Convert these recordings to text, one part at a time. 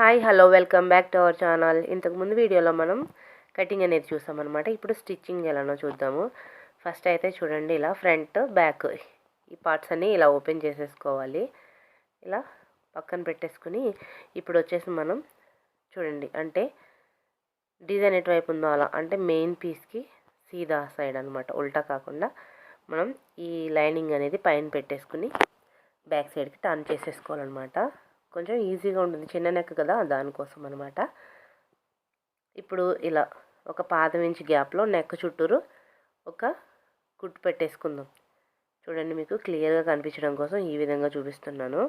Hi hello welcome back to our channel. ఇంతకుముందు వీడియోలో మనం కటింగ్ అనేది చూసామన్నమాట. ఇప్పుడు స్టిచ్చింగ్ ఎలానో చూద్దాము. ఫస్ట్ అయితే చూడండి ఇలా ఫ్రంట్ బ్యాక్ ఈ పార్ట్స్ అన్నీ ఇలా ఓపెన్ చేసేసుకోవాలి. ఇలా పక్కన పెట్టేసుకుని ఇప్పుడు వచ్చేసి మనం చూడండి అంటే డిజైన్ ఎటువైపు ఉందో అలా అంటే మెయిన్ పీస్కి సీదా సైడ్ అనమాట ఉల్టా కాకుండా మనం ఈ లైనింగ్ అనేది పైన పెట్టేసుకుని బ్యాక్ సైడ్కి టర్న్ చేసేసుకోవాలన్నమాట. కొంచెం ఈజీగా ఉంటుంది. చిన్న నెక్ కదా దానికోసం అనమాట ఇప్పుడు ఇలా ఒక పాదం ఇంచు గ్యాప్లో నెక్ చుట్టూరు ఒక కుట్టు పెట్టేసుకుందాం. చూడండి మీకు క్లియర్గా కనిపించడం కోసం ఈ విధంగా చూపిస్తున్నాను.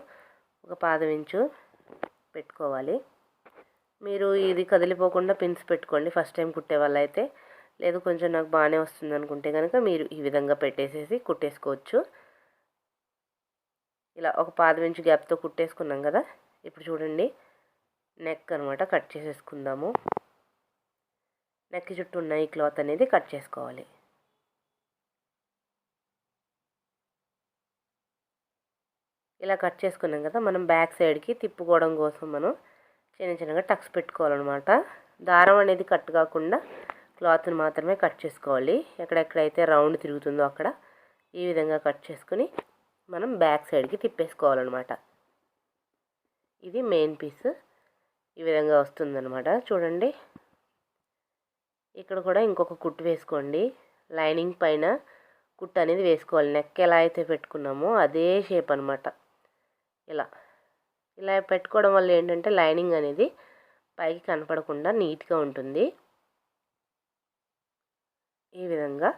ఒక పాదం ఇంచు పెట్టుకోవాలి. మీరు ఇది కదిలిపోకుండా పిన్స్ పెట్టుకోండి. ఫస్ట్ టైం కుట్టే వాళ్ళైతే. లేదు కొంచెం నాకు బాగానే వస్తుంది అనుకుంటే కనుక మీరు ఈ విధంగా పెట్టేసేసి కుట్టేసుకోవచ్చు. ఇలా ఒక పాదం ఇంచు గ్యాప్తో కుట్టేసుకున్నాం కదా ఇప్పుడు చూడండి. నెక్ అనమాట కట్ చేసేసుకుందాము. నెక్ చుట్టూ ఉన్న ఈ క్లాత్ అనేది కట్ చేసుకోవాలి. ఇలా కట్ చేసుకున్నాం కదా మనం బ్యాక్ సైడ్కి తిప్పుకోవడం కోసం మనం చిన్న చిన్నగా టక్స్ పెట్టుకోవాలన్నమాట. దారం అనేది కట్ కాకుండా క్లాత్ని మాత్రమే కట్ చేసుకోవాలి. ఎక్కడెక్కడైతే రౌండ్ తిరుగుతుందో అక్కడ ఈ విధంగా కట్ చేసుకుని మనం బ్యాక్ సైడ్కి తిప్పేసుకోవాలన్నమాట. ఇది మెయిన్ పీస్. ఈ విధంగా వస్తుందన్నమాట. చూడండి. ఇక్కడ కూడా ఇంకొక కుట్టు వేసుకోండి. లైనింగ్ పైన కుట్టు అనేది వేసుకోవాలి. నెక్ ఎలా అయితే పెట్టుకున్నామో అదే షేప్ అనమాట ఇలా. ఇలా పెట్టుకోవడం వల్ల ఏంటంటే లైనింగ్ అనేది పైకి కనపడకుండా నీట్గా ఉంటుంది. ఈ విధంగా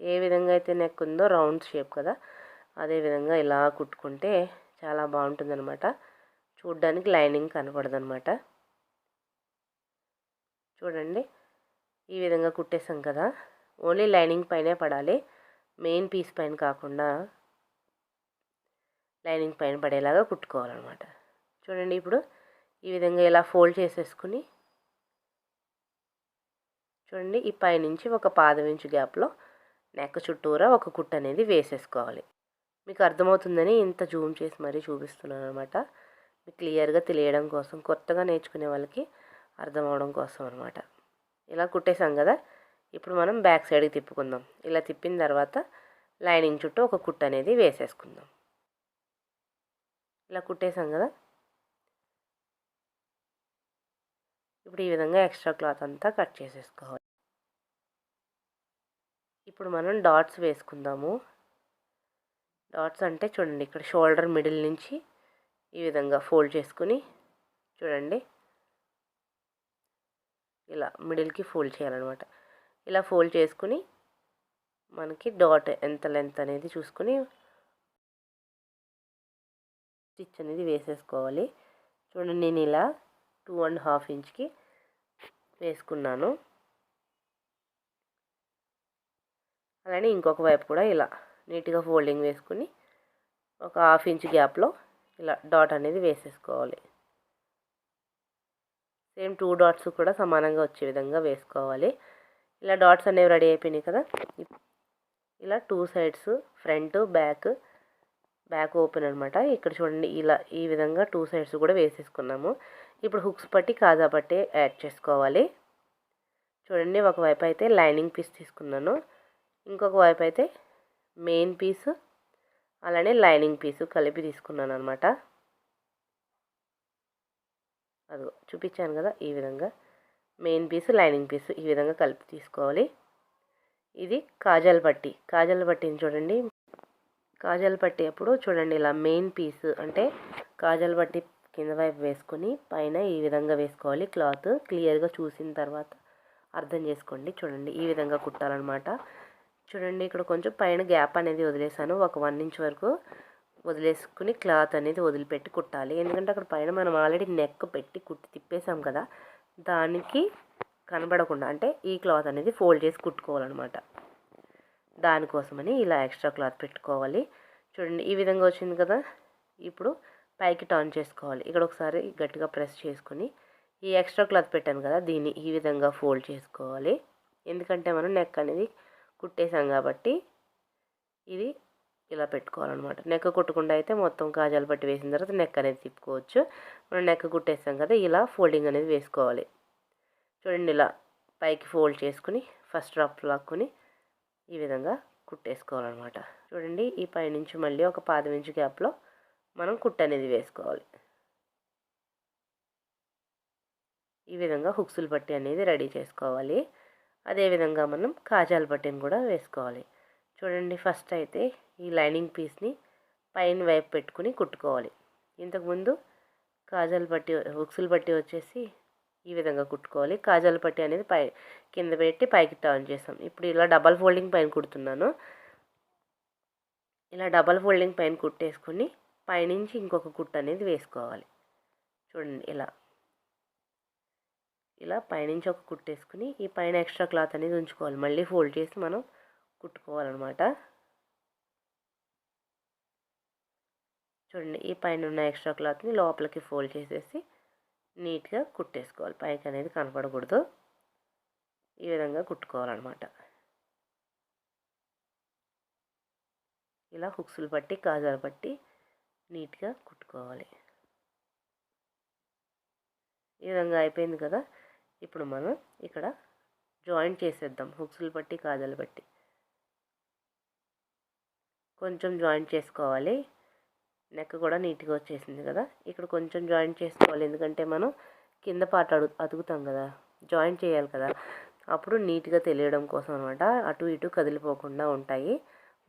ఏ విధంగా అయితే నెక్ ఉందో రౌండ్ షేప్ కదా అదే విధంగా ఇలా కుట్టుకుంటే చాలా బాగుంటుంది అనమాట చూడ్డానికి లైనింగ్ కనపడదనమాట చూడండి ఈ విధంగా కుట్టేసాం కదా. ఓన్లీ లైనింగ్ పైనే పడాలి. మెయిన్ పీస్ పైన కాకుండా లైనింగ్ పైన పడేలాగా కుట్టుకోవాలన్నమాట. చూడండి ఇప్పుడు ఈ విధంగా ఇలా ఫోల్డ్ చేసేసుకుని చూడండి ఈ పైనుంచి ఒక పాదవించు ఇంచు గ్యాప్లో నెక్ చుట్టూరా ఒక కుట్ అనేది వేసేసుకోవాలి. మీకు అర్థమవుతుందని ఇంత జూమ్ చేసి మరీ చూపిస్తున్నాను అనమాట మీకు క్లియర్గా తెలియడం కోసం కొత్తగా నేర్చుకునే వాళ్ళకి అర్థం అవడం కోసం అనమాట ఇలా కుట్టేసాం కదా ఇప్పుడు మనం బ్యాక్ సైడ్కి తిప్పుకుందాం. ఇలా తిప్పిన తర్వాత లైనింగ్ చుట్టూ ఒక కుట్ అనేది వేసేసుకుందాం. ఇలా కుట్టేసాం కదా. ఇప్పుడు ఈ విధంగా ఎక్స్ట్రా క్లాత్ అంతా కట్ చేసేసుకోవాలి. ఇప్పుడు మనం డాట్స్ వేసుకుందాము. డాట్స్ అంటే చూడండి ఇక్కడ షోల్డర్ మిడిల్ నుంచి ఈ విధంగా ఫోల్డ్ చేసుకుని చూడండి. ఇలా మిడిల్కి ఫోల్డ్ చేయాలన్నమాట. ఇలా ఫోల్డ్ చేసుకుని మనకి డాట్ ఎంత లెంత్ అనేది చూసుకుని స్టిచ్ అనేది వేసేసుకోవాలి. చూడండి నేను ఇలా టూ అండ్ హాఫ్ ఇంచ్కి వేసుకున్నాను. అలానే ఇంకొక వైపు కూడా ఇలా నీట్గా ఫోల్డింగ్ వేసుకుని ఒక హాఫ్ ఇంచ్ గ్యాప్లో ఇలా డాట్ అనేది వేసేసుకోవాలి. సేమ్ టూ డాట్స్ కూడా సమానంగా వచ్చే విధంగా వేసుకోవాలి. ఇలా డాట్స్ అనేవి రెడీ అయిపోయినాయి కదా. ఇలా two sides front back back open అనమాట ఇక్కడ చూడండి ఇలా ఈ విధంగా టూ సైడ్స్ కూడా వేసేసుకున్నాము. ఇప్పుడు హుక్స్ పట్టి కాజా పట్టి యాడ్ చేసుకోవాలి. చూడండి ఒకవైపు అయితే లైనింగ్ పీస్ తీసుకున్నాను. ఇంకొక వైపు అయితే మెయిన్ పీసు అలానే లైనింగ్ పీసు కలిపి తీసుకున్నాను అనమాట అదిగో చూపించాను కదా ఈ విధంగా. మెయిన్ పీసు లైనింగ్ పీసు ఈ విధంగా కలిపి తీసుకోవాలి. ఇది కాజల్ పట్టి. కాజల్ పట్టిని చూడండి. కాజల్ పట్టి అప్పుడు చూడండి ఇలా మెయిన్ పీస్ అంటే కాజల్ పట్టి కింద వైపు వేసుకొని పైన ఈ విధంగా వేసుకోవాలి. క్లాత్ క్లియర్గా చూసిన తర్వాత అర్థం చేసుకోండి. చూడండి ఈ విధంగా కుట్టాలన్నమాట. చూడండి ఇక్కడ కొంచెం పైన గ్యాప్ అనేది వదిలేసాను. ఒక వన్ ఇంచ్ వరకు వదిలేసుకుని క్లాత్ అనేది వదిలిపెట్టి కుట్టాలి. ఎందుకంటే అక్కడ పైన మనం ఆల్రెడీ నెక్ పెట్టి కుట్టి తిప్పేసాం కదా దానికి కనబడకుండా అంటే ఈ క్లాత్ అనేది ఫోల్డ్ చేసి కుట్టుకోవాలన్నమాట. దానికోసమని ఇలా ఎక్స్ట్రా క్లాత్ పెట్టుకోవాలి. చూడండి ఈ విధంగా వచ్చింది కదా. ఇప్పుడు పైకి టర్న్ చేసుకోవాలి. ఇక్కడ ఒకసారి గట్టిగా ప్రెస్ చేసుకుని ఈ ఎక్స్ట్రా క్లాత్ పెట్టాను కదా దీన్ని ఈ విధంగా ఫోల్డ్ చేసుకోవాలి. ఎందుకంటే మనం నెక్ అనేది కుట్టేసాం కాబట్టి ఇది ఇలా పెట్టుకోవాలన్నమాట. నెక్ కుట్టకుండా అయితే మొత్తం కాజాలు పట్టి వేసిన తర్వాత నెక్ అనేది తిప్పుకోవచ్చు. మనం నెక్ కుట్టేస్తాం కదా ఇలా ఫోల్డింగ్ అనేది వేసుకోవాలి. చూడండి ఇలా పైకి ఫోల్డ్ చేసుకుని ఫస్ట్ డ్రాప్ లాక్కుని ఈ విధంగా కుట్టేసుకోవాలన్నమాట. చూడండి ఈ పైనుంచి మళ్ళీ ఒక పాదం ఇంచు గ్యాప్లో మనం కుట్ట అనేది వేసుకోవాలి. ఈ విధంగా హుక్సులు పట్టి అనేది రెడీ చేసుకోవాలి. అదేవిధంగా మనం కాజాల పట్టిని కూడా వేసుకోవాలి. చూడండి ఫస్ట్ అయితే ఈ లైనింగ్ పీస్ని పైన వైపు పెట్టుకుని కుట్టుకోవాలి. ఇంతకుముందు కాజాల పట్టి ఉక్సులు పట్టి వచ్చేసి ఈ విధంగా కుట్టుకోవాలి. కాజాల పట్టి అనేది పై కింద పెట్టి పైకి టర్న్ చేస్తాం. ఇప్పుడు ఇలా డబల్ ఫోల్డింగ్ పైన కుడుతున్నాను. ఇలా డబల్ ఫోల్డింగ్ పైన కుట్టేసుకుని పైనుంచి ఇంకొక కుట్టు అనేది వేసుకోవాలి. చూడండి ఇలా. ఇలా పైనుంచి ఒక కుట్టేసుకుని ఈ పైన ఎక్స్ట్రా క్లాత్ అనేది ఉంచుకోవాలి. మళ్ళీ ఫోల్డ్ చేసి మనం కుట్టుకోవాలన్నమాట. చూడండి ఈ పైన ఉన్న ఎక్స్ట్రా క్లాత్ని లోపలికి ఫోల్డ్ చేసేసి నీట్గా కుట్టేసుకోవాలి. పైకి అనేది కనపడకూడదు. ఈ విధంగా కుట్టుకోవాలన్నమాట. ఇలా హుక్స్లు పట్టి కాజాలు పట్టి నీట్గా కుట్టుకోవాలి. ఈ విధంగా అయిపోయింది కదా? ఇప్పుడు మనం ఇక్కడ జాయింట్ చేసేద్దాం హుక్స్లు బట్టి కాజలు బట్టి. కొంచెం జాయింట్ చేసుకోవాలి. నెక్ కూడా నీట్గా వచ్చేసింది కదా? ఇక్కడ కొంచెం జాయింట్ చేసుకోవాలి ఎందుకంటే మనం కింద పాట అడుగు అతుకుతాం కదా? జాయింట్ చేయాలి కదా? అప్పుడు నీట్గా తెలియడం కోసం అనమాట అటు ఇటు కదిలిపోకుండా ఉంటాయి.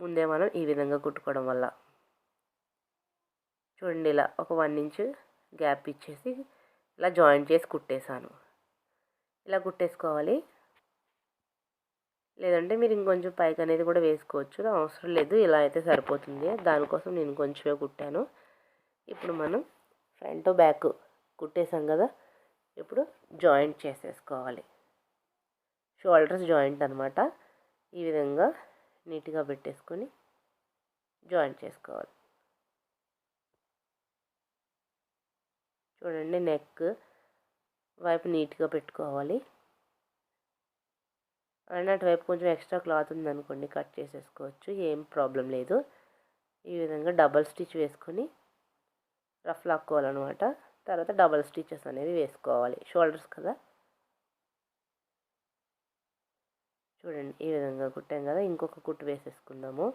ముందే మనం ఈ విధంగా కుట్టుకోవడం వల్ల. చూడండి ఇలా ఒక వన్ ఇంచ్ గ్యాప్ ఇచ్చేసి ఇలా జాయింట్ చేసి కుట్టేశాను. ఇలా కుట్టేసుకోవాలి లేదంటే మీరు ఇంకొంచెం పైకి అనేది కూడా వేసుకోవచ్చు. అవసరం లేదు. ఇలా అయితే సరిపోతుంది. దానికోసం నేను కొంచెమే కుట్టాను. ఇప్పుడు మనం ఫ్రంట్ బ్యాక్ కుట్టేసాం కదా. ఇప్పుడు జాయింట్ చేసేసుకోవాలి. షోల్డర్స్ జాయింట్ అనమాట ఈ విధంగా నీట్గా పెట్టేసుకొని జాయింట్ చేసుకోవాలి. చూడండి నెక్ వైపు నీట్గా పెట్టుకోవాలి. అండ్ అటువైపు కొంచెం ఎక్స్ట్రా క్లాత్ ఉందనుకోండి కట్ చేసేసుకోవచ్చు ఏం ప్రాబ్లం లేదు. ఈ విధంగా డబల్ స్టిచ్ వేసుకొని రఫ్ లాక్కోవాలన్నమాట. తర్వాత డబల్ స్టిచెస్ అనేది వేసుకోవాలి. షోల్డర్స్ కదా? చూడండి ఈ విధంగా కుట్టాం కదా? ఇంకొక కుట్టు వేసేసుకుందాము.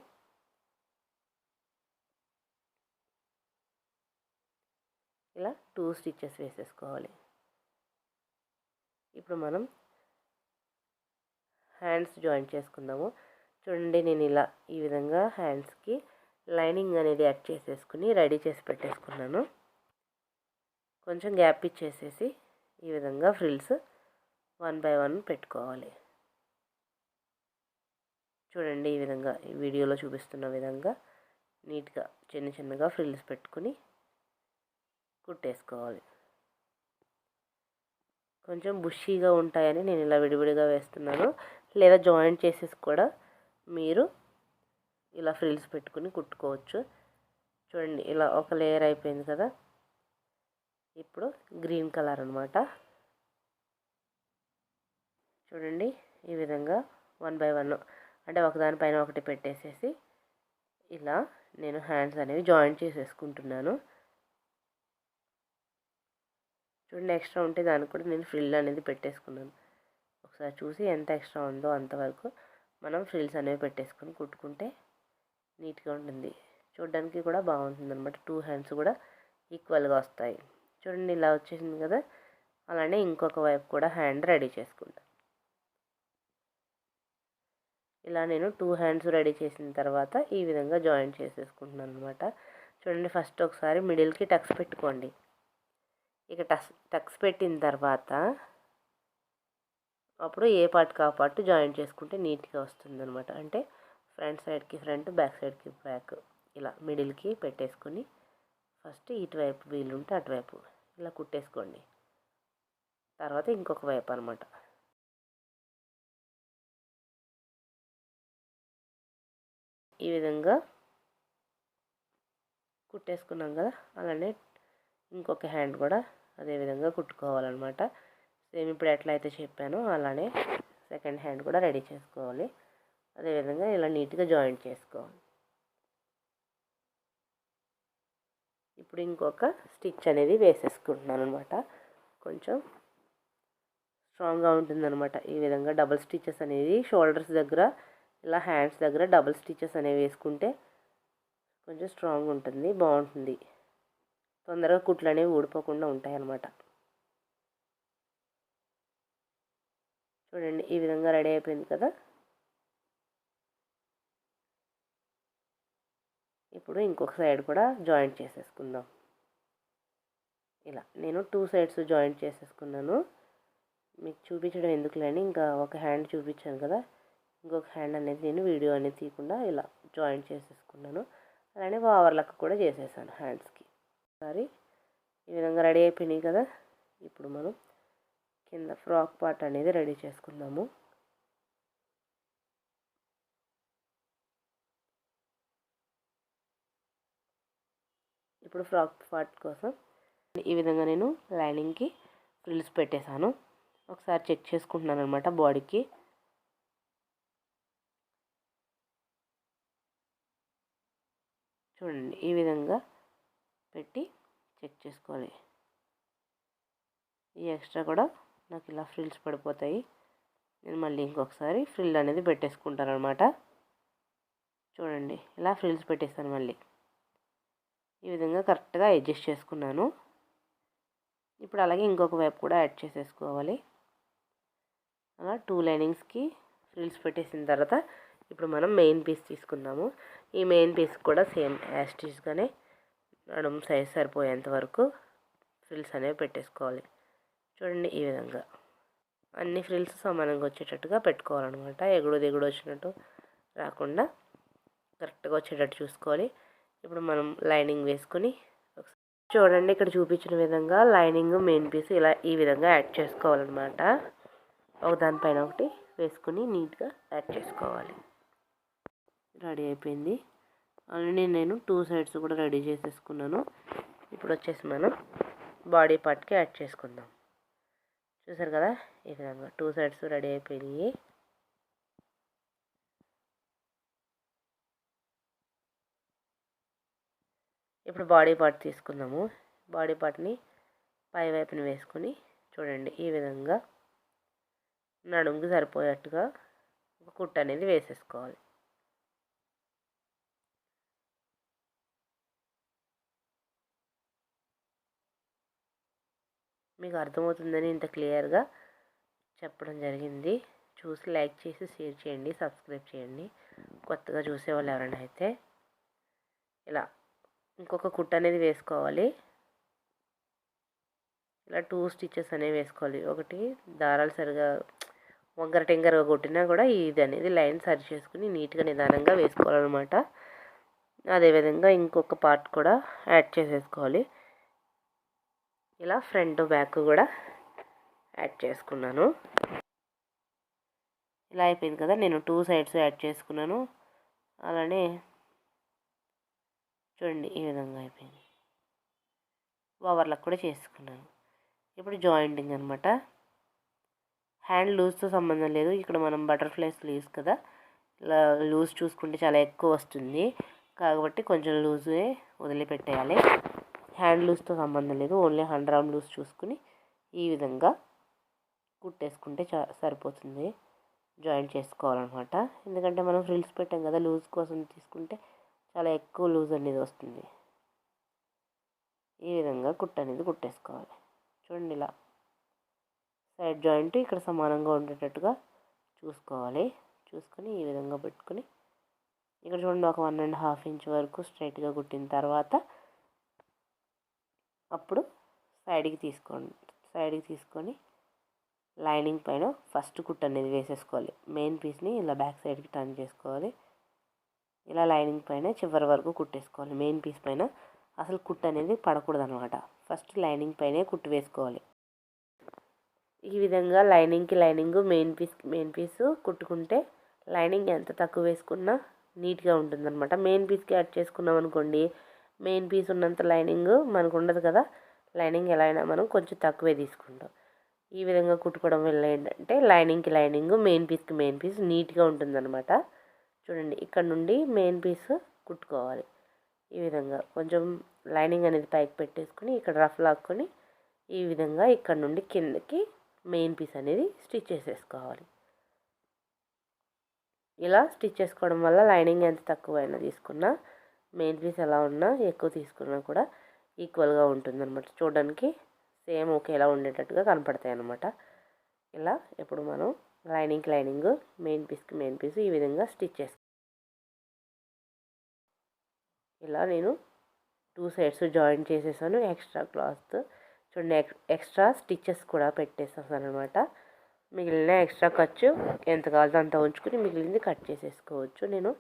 ఇలా టూ స్టిచెస్ వేసేసుకోవాలి. ఇప్పుడు మనం హ్యాండ్స్ జాయిన్ చేసుకుందాము. చూడండి నేను ఇలా ఈ విధంగా హ్యాండ్స్కి లైనింగ్ అనేది యాడ్ చేసేసుకుని రెడీ చేసి పెట్టేసుకున్నాను. కొంచెం గ్యాప్ ఇచ్చేసేసి ఈ విధంగా ఫ్రిల్స్ వన్ బై వన్ పెట్టుకోవాలి. చూడండి ఈ విధంగా ఈ వీడియోలో చూపిస్తున్న విధంగా నీట్గా చిన్న చిన్నగా ఫ్రిల్స్ పెట్టుకుని కుట్టేసుకోవాలి. కొంచెం బుషీగా ఉంటాయని నేను ఇలా విడివిడిగా వేస్తున్నాను. లేదా జాయింట్ చేసేసి కూడా మీరు ఇలా ఫ్రిల్స్ పెట్టుకుని కుట్టుకోవచ్చు. చూడండి ఇలా ఒక లేయర్ అయిపోయింది కదా. ఇప్పుడు గ్రీన్ కలర్ అనమాట చూడండి ఈ విధంగా వన్ బై వన్ అంటే ఒకదానిపైన ఒకటి పెట్టేసేసి ఇలా నేను హ్యాండ్స్ అనేవి జాయింట్ చేసేసుకుంటున్నాను. చూడండి ఎక్స్ట్రా ఉంటే దానికి కూడా నేను ఫ్రిల్ అనేది పెట్టేసుకున్నాను. ఒకసారి చూసి ఎంత ఎక్స్ట్రా ఉందో అంతవరకు మనం ఫ్రిల్స్ అనేవి పెట్టేసుకొని కుట్టుకుంటే నీట్గా ఉంటుంది. చూడడానికి కూడా బాగుంటుంది అనమాట టూ హ్యాండ్స్ కూడా ఈక్వల్గా వస్తాయి. చూడండి ఇలా వచ్చేసింది కదా. అలానే ఇంకొక వైపు కూడా హ్యాండ్ రెడీ చేసుకుంటాను ఇలా నేను టూ హ్యాండ్స్ రెడీ చేసిన తర్వాత ఈ విధంగా జాయింట్ చేసేసుకుంటున్నాను అనమాట చూడండి ఫస్ట్ ఒకసారి మిడిల్కి టక్స్ పెట్టుకోండి. ఇక టక్స్ టక్స్ పెట్టిన తర్వాత అప్పుడు ఏ పార్ట్కి ఆ పార్ట్ జాయింట్ చేసుకుంటే నీట్గా వస్తుంది అనమాట అంటే ఫ్రంట్ సైడ్కి ఫ్రంట్ బ్యాక్ సైడ్కి బ్యాక్ ఇలా మిడిల్కి పెట్టేసుకొని ఫస్ట్ ఇటువైపు వీలుంటే అటువైపు ఇలా కుట్టేసుకోండి. తర్వాత ఇంకొక వైపు అనమాట ఈ విధంగా కుట్టేసుకున్నాం కదా అలానే ఇంకొక హ్యాండ్ కూడా అదేవిధంగా కుట్టుకోవాలన్నమాట. సేమ్ ఇప్పుడు ఎట్లా అయితే చెప్పానో అలానే సెకండ్ హ్యాండ్ కూడా రెడీ చేసుకోవాలి. అదేవిధంగా ఇలా నీట్గా జాయింట్ చేసుకోవాలి. ఇప్పుడు ఇంకొక స్టిచ్ అనేది వేసేసుకుంటున్నాను అనమాట కొంచెం స్ట్రాంగ్గా ఉంటుందన్నమాట. ఈ విధంగా డబుల్ స్టిచెస్ అనేది షోల్డర్స్ దగ్గర ఇలా హ్యాండ్స్ దగ్గర డబుల్ స్టిచెస్ అనేవి వేసుకుంటే కొంచెం స్ట్రాంగ్ ఉంటుంది బాగుంటుంది. తొందరగా కుట్లు అనేవి ఊడిపోకుండా ఉంటాయి అన్నమాట చూడండి ఈ విధంగా రెడీ అయిపోయింది కదా? ఇప్పుడు ఇంకొక సైడ్ కూడా జాయింట్ చేసేసుకుందాం. ఇలా నేను టూ సైడ్స్ జాయింట్ చేసేసుకున్నాను. మీకు చూపించడం ఎందుకులేండి? ఇంకా ఒక హ్యాండ్ చూపించాను కదా? ఇంకొక హ్యాండ్ అనేది నేను వీడియో అనేది తీయకుండా ఇలా జాయింట్ చేసేసుకున్నాను. అలానే ఓవర్లక్ కూడా చేసేసాను హ్యాండ్స్కి. ఒకసారి ఈ విధంగా రెడీ అయిపోయినాయి కదా. ఇప్పుడు మనం కింద ఫ్రాక్ పార్ట్ అనేది రెడీ చేసుకుందాము. ఇప్పుడు ఫ్రాక్ పార్ట్ కోసం ఈ విధంగా నేను లైనింగ్కి ఫ్రిల్స్ పెట్టేశాను. ఒకసారి చెక్ చేసుకుంటున్నాను అనమాట బాడీకి. చూడండి ఈ విధంగా పెట్టి చెక్ చేసుకోవాలి. ఈ ఎక్స్ట్రా కూడా నాకు ఇలా ఫ్రిల్స్ పడిపోతాయి. నేను మళ్ళీ ఇంకొకసారి ఫ్రిల్ అనేది పెట్టేసుకుంటాను అనమాట చూడండి ఇలా ఫ్రిల్స్ పెట్టేస్తాను మళ్ళీ. ఈ విధంగా కరెక్ట్గా అడ్జస్ట్ చేసుకున్నాను. ఇప్పుడు అలాగే ఇంకొక వైపు కూడా యాడ్ చేసేసుకోవాలి. అలా టూ లైనింగ్స్కి ఫ్రిల్స్ పెట్టేసిన తర్వాత ఇప్పుడు మనం మెయిన్ పీస్ తీసుకుందాము. ఈ మెయిన్ పీస్ కూడా సేమ్ యాస్టీస్గానే నడుము సైజ్ సరిపోయేంత వరకు ఫ్రిల్స్ అనేవి పెట్టేసుకోవాలి. చూడండి ఈ విధంగా. అన్ని ఫ్రిల్స్ సమానంగా వచ్చేటట్టుగా పెట్టుకోవాలన్నమాట. ఎగుడు దిగుడు వచ్చినట్టు రాకుండా కరెక్ట్గా వచ్చేటట్టు చూసుకోవాలి. ఇప్పుడు మనం లైనింగ్ వేసుకొని చూడండి ఇక్కడ చూపించిన విధంగా లైనింగ్ మెయిన్ పీస్ ఇలా ఈ విధంగా యాడ్ చేసుకోవాలన్నమాట. ఒక దానిపైన ఒకటి వేసుకుని నీట్గా యాడ్ చేసుకోవాలి. రెడీ అయిపోయింది. ఆల్రెడీ నేను టూ సైడ్స్ కూడా రెడీ చేసేసుకున్నాను. ఇప్పుడు వచ్చేసి మనం బాడీ పార్ట్కి యాడ్ చేసుకుందాం. చూసారు కదా? ఈ విధంగా టూ సైడ్స్ రెడీ అయిపోయినాయి. ఇప్పుడు బాడీ పార్ట్ తీసుకుందాము. బాడీ పార్ట్ని పై వైపున వేసుకొని చూడండి. ఈ విధంగా నడుముకి సరిపోయేట్టుగా ఒక కుట్ట అనేది వేసేసుకోవాలి. మీకు అర్థమవుతుందని ఇంత క్లియర్గా చెప్పడం జరిగింది. చూసి లైక్ చేసి షేర్ చేయండి సబ్స్క్రైబ్ చేయండి. కొత్తగా చూసేవాళ్ళు ఎవరైనా అయితే ఇలా ఇంకొక కుట్ట అనేది వేసుకోవాలి. ఇలా టూ స్టిచెస్ అనేవి వేసుకోవాలి. ఒకటి దారాలు సరిగా వంకర టెంకరగా కొట్టినా కూడా ఇది అనేది లైన్ సరి చేసుకుని నీట్గా నిదానంగా వేసుకోవాలన్నమాట. అదేవిధంగా ఇంకొక పార్ట్ కూడా యాడ్ చేసేసుకోవాలి. ఇలా ఫ్రంట్ బ్యాక్ కూడా యాడ్ చేసుకున్నాను. ఇలా అయిపోయింది కదా నేను టూ సైడ్స్ యాడ్ చేసుకున్నాను. అలానే చూడండి ఈ విధంగా అయిపోయింది. ఓవర్లకు కూడా చేసుకున్నాను. ఇప్పుడు జాయింటింగ్ అనమాట హ్యాండ్ లూజ్తో సంబంధం లేదు. ఇక్కడ మనం బటర్ఫ్లైస్ లూజ్ కదా ఇలా లూజ్ చూసుకుంటే చాలా ఎక్కువ వస్తుంది. కాబట్టి కొంచెం లూజే వదిలిపెట్టేయాలి. హ్యాండ్ లూజ్తో సంబంధం లేదు. ఓన్లీ హండ్రెడ్ రామ్ లూజ్ చూసుకుని ఈ విధంగా కుట్టేసుకుంటే చా సరిపోతుంది. జాయింట్ చేసుకోవాలన్నమాట. ఎందుకంటే మనం ఫ్రిల్స్ పెట్టాం కదా లూజ్ కోసం తీసుకుంటే చాలా ఎక్కువ లూజ్ అనేది వస్తుంది. ఈ విధంగా కుట్ట అనేది కుట్టేసుకోవాలి. చూడండి ఇలా. సైడ్ జాయింట్ ఇక్కడ సమానంగా ఉండేటట్టుగా చూసుకోవాలి. చూసుకొని ఈ విధంగా పెట్టుకొని ఇక్కడ చూడండి ఒక వన్ అండ్ హాఫ్ ఇంచ్ వరకు స్ట్రైట్గా కుట్టిన తర్వాత అప్పుడు సైడ్కి తీసుకోండి. సైడ్కి తీసుకొని లైనింగ్ పైన ఫస్ట్ కుట్ అనేది వేసేసుకోవాలి. మెయిన్ పీస్ని ఇలా బ్యాక్ సైడ్కి టర్న్ చేసుకోవాలి. ఇలా లైనింగ్ పైన చివరి వరకు కుట్టేసుకోవాలి. మెయిన్ పీస్ పైన అసలు కుట్ అనేది పడకూడదు అనమాట ఫస్ట్ లైనింగ్ పైనే కుట్టు వేసుకోవాలి. ఈ విధంగా లైనింగ్కి lining main piece main piece కుట్టుకుంటే lining ఎంత తక్కువ వేసుకున్నా నీట్గా ఉంటుందన్నమాట మెయిన్ పీస్కి యాడ్ చేసుకున్నాం అనుకోండి మెయిన్ పీస్ ఉన్నంత లైనింగ్ మనకు ఉండదు కదా. లైనింగ్ ఎలా అయినా మనం కొంచెం తక్కువే తీసుకుంటాం. ఈ విధంగా కుట్టుకోవడం వల్ల ఏంటంటే లైనింగ్కి లైనింగ్ మెయిన్ పీస్కి మెయిన్ పీస్ నీట్గా ఉంటుందన్నమాట. చూడండి ఇక్కడ నుండి మెయిన్ పీస్ కుట్టుకోవాలి. ఈ విధంగా కొంచెం లైనింగ్ అనేది పైకి పెట్టేసుకుని ఇక్కడ రఫ్ లాక్కొని ఈ విధంగా ఇక్కడ నుండి కిందకి మెయిన్ పీస్ అనేది స్టిచ్ చేసేసుకోవాలి. ఇలా స్టిచ్ చేసుకోవడం వల్ల లైనింగ్ ఎంత తక్కువైనా తీసుకున్నా మెయిన్ పీస్ ఎలా ఉన్నా ఎక్కువ తీసుకున్నా కూడా ఈక్వల్గా ఉంటుందన్నమాట. చూడడానికి సేమ్ ఒకేలా ఉండేటట్టుగా కనపడతాయి అన్నమాట ఇలా ఇప్పుడు మనం లైనింగ్ లైనింగ్ మెయిన్ పీస్కి మెయిన్ పీస్ ఈ విధంగా స్టిచ్ చేసుకో ఇలా నేను టూ సైడ్స్ జాయిన్ చేసేసాను. ఎక్స్ట్రా క్లాత్ చూడండి ఎక్స్ట్రా స్టిచ్చెస్ కూడా పెట్టేసాను అనమాట మిగిలిన ఎక్స్ట్రా ఖర్చు ఎంత కావాలో అంత ఉంచుకుని మిగిలింది కట్ చేసేసుకోవచ్చు. నేను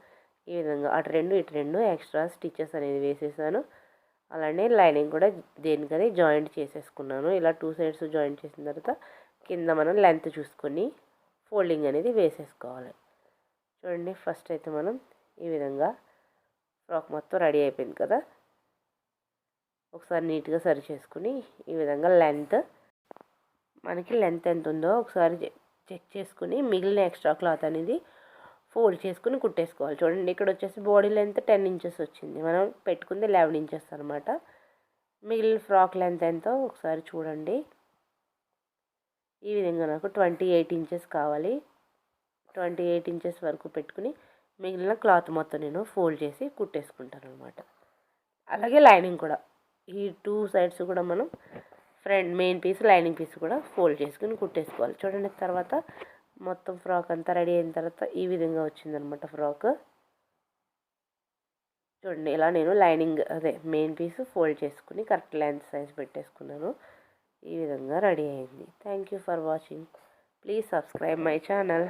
ఈ విధంగా అటు రెండు ఇటు రెండు ఎక్స్ట్రా స్టిచ్చెస్ అనేది వేసేసాను. అలానే లైనింగ్ కూడా దేనికది జాయింట్ చేసేసుకున్నాను. ఇలా టూ సైడ్స్ జాయింట్ చేసిన తర్వాత కింద మనం లెంత్ చూసుకొని ఫోల్డింగ్ అనేది వేసేసుకోవాలి. చూడండి ఫస్ట్ అయితే మనం ఈ విధంగా ఫ్రాక్ మొత్తం రెడీ అయిపోయింది కదా. ఒకసారి నీట్గా సరి చేసుకుని ఈ విధంగా లెంత్ మనకి లెంత్ ఎంత ఉందో ఒకసారి చెక్ చేసుకుని మిగిలిన ఎక్స్ట్రా క్లాత్ అనేది ఫోల్డ్ చేసుకుని కుట్టేసుకోవాలి. చూడండి ఇక్కడ వచ్చేసి బాడీ లెంత్ టెన్ ఇంచెస్ వచ్చింది. మనం పెట్టుకుంది లెవెన్ ఇంచెస్ అనమాట మిగిలిన ఫ్రాక్ లెంత్ ఎంతో ఒకసారి చూడండి. ఈ విధంగా నాకు ట్వంటీ ఎయిట్ ఇంచెస్ కావాలి. ట్వంటీ ఎయిట్ ఇంచెస్ వరకు పెట్టుకుని మిగిలిన క్లాత్ మొత్తం నేను ఫోల్డ్ చేసి కుట్టేసుకుంటాను అనమాట అలాగే లైనింగ్ కూడా. ఈ టూ సైడ్స్ కూడా మనం front main piece lining piece కూడా ఫోల్డ్ చేసుకుని కుట్టేసుకోవాలి. చూడండి తర్వాత మొత్తం ఫ్రాక్ అంతా రెడీ అయిన తర్వాత ఈ విధంగా వచ్చిందనమాట ఫ్రాక్. చూడండి ఇలా నేను లైనింగ్ అదే మెయిన్ పీస్ ఫోల్డ్ చేసుకుని కరెక్ట్ లెంత్ సైజ్ పెట్టేసుకున్నాను. ఈ విధంగా రెడీ అయింది. Thank you for watching. Please subscribe my channel.